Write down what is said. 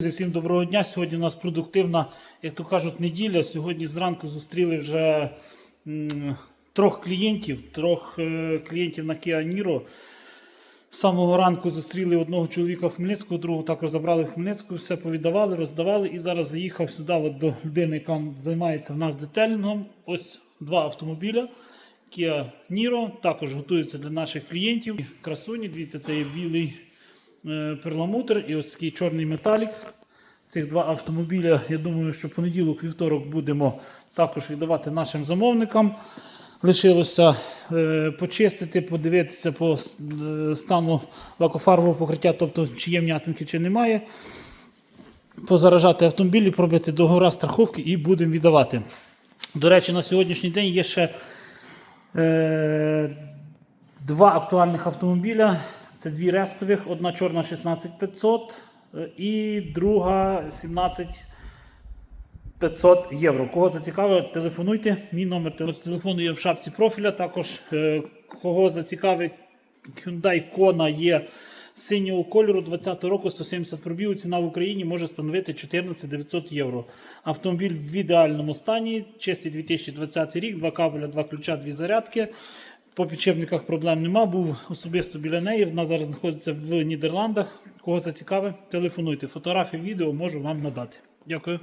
Друзі, Всім доброго дня. Сьогодні у нас продуктивна, як то кажуть, неділя. Сьогодні зранку зустріли вже трьох клієнтів, трьох е, клієнтів на Kia Niro. З самого ранку зустріли одного чоловіка в Хмельницьку, другого також забрали в Хмельницьку, все повіддавали, роздавали. І зараз заїхав сюди от до людини, яка займається в нас детелінгом. Ось два автомобіля. Kia Niro також готуються для наших клієнтів. Красуні, дивіться, це є білий перламутр і ось такий чорний металік. Цих два автомобіля, я думаю, що понеділок, вівторок будемо також віддавати нашим замовникам. Лишилося е, почистити, подивитися по е, стану лакофарбового покриття, тобто чи є м'ятинки, чи немає. Позаражати автомобілі, пробити договора страховки і будемо віддавати. До речі, на сьогоднішній день є ще е, два актуальних автомобіля. Це дві рестових, одна чорна 16500 е, і друга 17500 євро. Кого зацікавить, телефонуйте. Мій номер телефону є в шапці профіля. Також е, кого зацікавить, Hyundai Kona є синього кольору 20 року, 170 пробігу. Ціна в Україні може становити 14 900 євро. Автомобіль в ідеальному стані, чистий 2020 рік, два кабеля, два ключа, дві зарядки. По підшипниках проблем нема. Був особисто біля неї. Вона зараз знаходиться в Нідерландах. Кого зацікавить, телефонуйте. Фотографії, відео можу вам надати. Дякую.